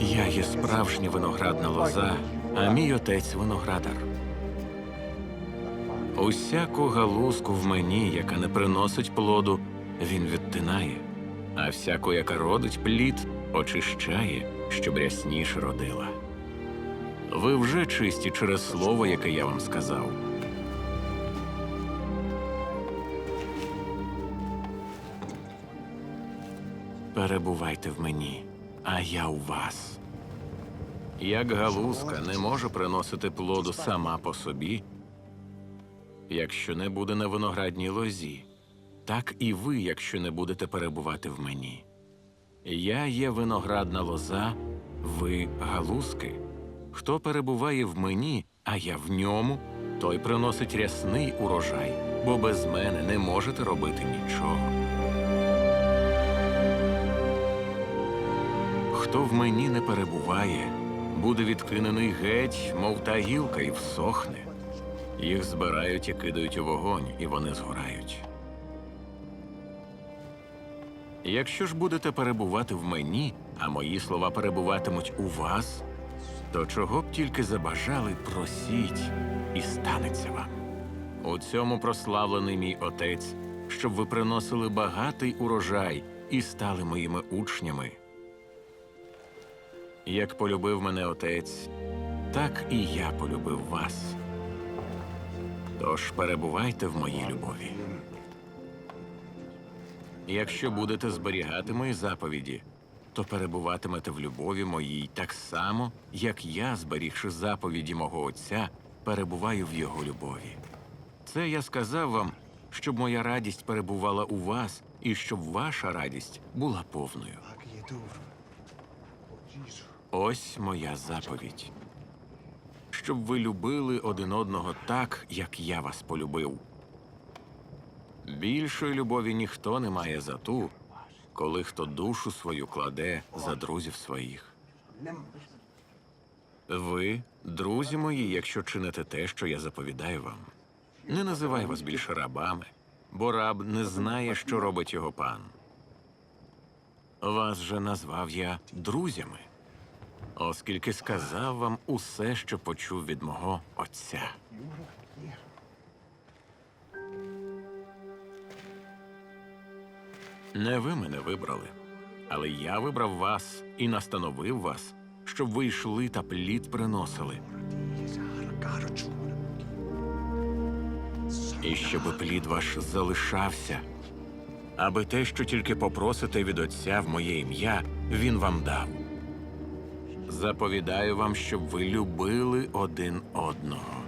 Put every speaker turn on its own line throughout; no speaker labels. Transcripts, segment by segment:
Я є справжня виноградна лоза, а мій отець виноградар. Усяку галузку в мені, яка не приносить плоду, він відтинає, а всяку, яка родить плід, очищає, щоб рясніше родила. Ви вже чисті через слово, яке я вам сказав. Перебувайте в мені, а я у вас. Як галузка не може приносити плоду сама по собі, якщо не буде на виноградній лозі, так і ви, якщо не будете перебувати в мені. Я є виноградна лоза, ви галузки. Хто перебуває в мені, а я в ньому, той приносить рясний урожай, бо без мене не можете робити нічого. Хто в мені не перебуває, буде відкинений геть, мов та гілка, і всохне. Їх збирають і кидають у вогонь, і вони згорають. Якщо ж будете перебувати в мені, а мої слова перебуватимуть у вас, то чого б тільки забажали, просіть, і станеться вам. У цьому прославлений мій отець, щоб ви приносили багатий урожай і стали моїми учнями. Як полюбив мене отець, так і я полюбив вас. Тож перебувайте в моїй любові. Якщо будете зберігати мої заповіді, то перебуватимете в любові моїй так само, як я, зберігши заповіді мого Отця, перебуваю в його любові. Це я сказав вам, щоб моя радість перебувала у вас, і щоб ваша радість була повною. Ось моя заповідь. Щоб ви любили один одного так, як я вас полюбив. Більшої любові ніхто не має за ту, коли хто душу свою кладе за друзів своїх. Ви, друзі мої, якщо чините те, що я заповідаю вам, не називай вас більше рабами, бо раб не знає, що робить його пан. Вас же назвав я друзями, оскільки сказав вам усе, що почув від мого отця. Не ви мене вибрали, але я вибрав вас і настановив вас, щоб ви йшли та плід приносили, і щоб плід ваш залишався, аби те, що тільки попросите від Отця в моє ім'я, він вам дав. Заповідаю вам, щоб ви любили один одного.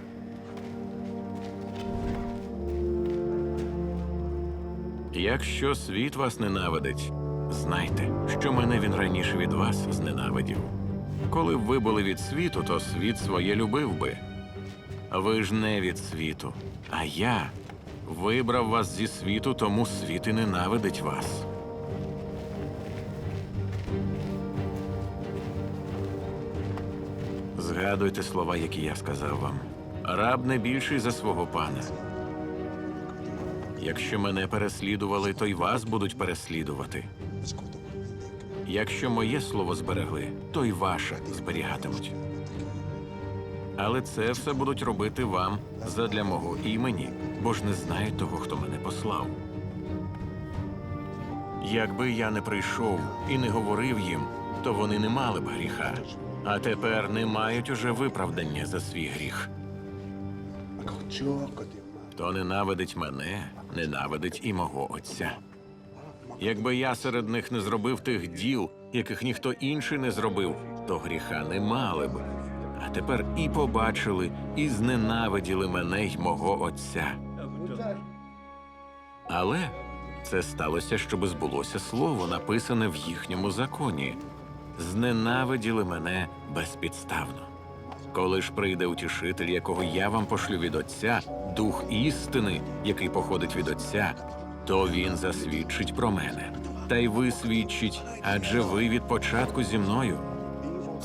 Якщо світ вас ненавидить, знайте, що мене він раніше від вас зненавидів. Коли б ви були від світу, то світ своє любив би. Ви ж не від світу, а я вибрав вас зі світу, тому світ і ненавидить вас. Згадуйте слова, які я сказав вам. Раб не більший за свого пана. Якщо мене переслідували, то й вас будуть переслідувати. Якщо моє слово зберегли, то й ваше зберігатимуть. Але це все будуть робити вам задля мого імені, бо ж не знають того, хто мене послав. Якби я не прийшов і не говорив їм, то вони не мали б гріха, а тепер не мають уже виправдання за свій гріх. Хто ненавидить мене, ненавидить і мого отця. Якби я серед них не зробив тих діл, яких ніхто інший не зробив, то гріха не мали б. А тепер і побачили, і зненавиділи мене й мого отця. Але це сталося, щоби збулося слово, написане в їхньому законі. Зненавиділи мене безпідставно. Коли ж прийде утішитель, якого я вам пошлю від Отця, дух істини, який походить від Отця, то він засвідчить про мене. Та й ви свідчить, адже ви від початку зі мною.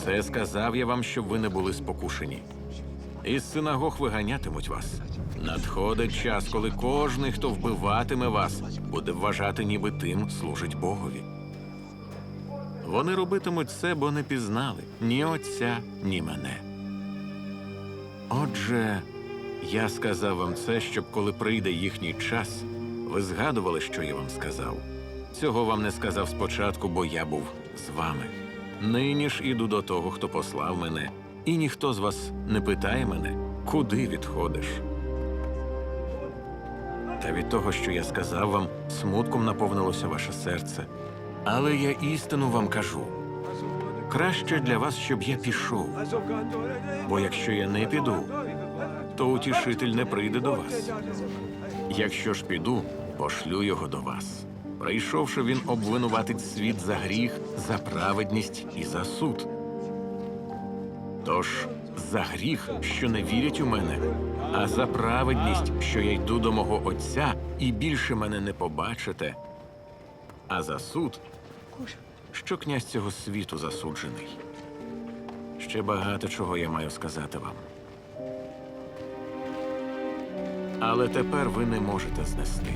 Це сказав я вам, щоб ви не були спокушені. Із синагог виганятимуть вас. Надходить час, коли кожний, хто вбиватиме вас, буде вважати, ніби тим служить Богові. Вони робитимуть це, бо не пізнали ні отця, ні мене. Отже, я сказав вам це, щоб коли прийде їхній час, ви згадували, що я вам сказав. Цього вам не сказав спочатку, бо я був з вами. Нині ж іду до того, хто послав мене, і ніхто з вас не питає мене, куди відходиш. Та від того, що я сказав вам, смутком наповнилося ваше серце. Але я істину вам кажу. Краще для вас, щоб я пішов. Бо якщо я не піду, то утішитель не прийде до вас. Якщо ж піду, пошлю його до вас. Прийшовши, він обвинуватить світ за гріх, за праведність і за суд. Тож за гріх, що не вірять у мене, а за праведність, що я йду до мого Отця і більше мене не побачите, а за суд, що князь цього світу засуджений. Ще багато чого я маю сказати вам. Але тепер ви не можете знести.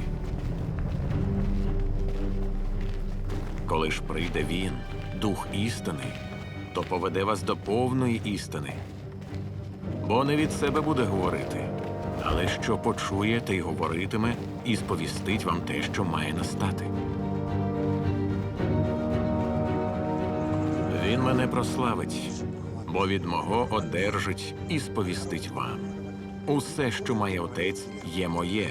Коли ж прийде він, дух істини, то поведе вас до повної істини. Бо не від себе буде говорити, але що почує, те й говоритиме, і сповістить вам те, що має настати. Він мене прославить, бо від мого одержить і сповістить вам. Усе, що має отець, є моє.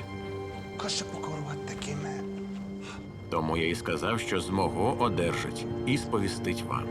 Тому я і сказав, що з мого одержить і сповістить вам.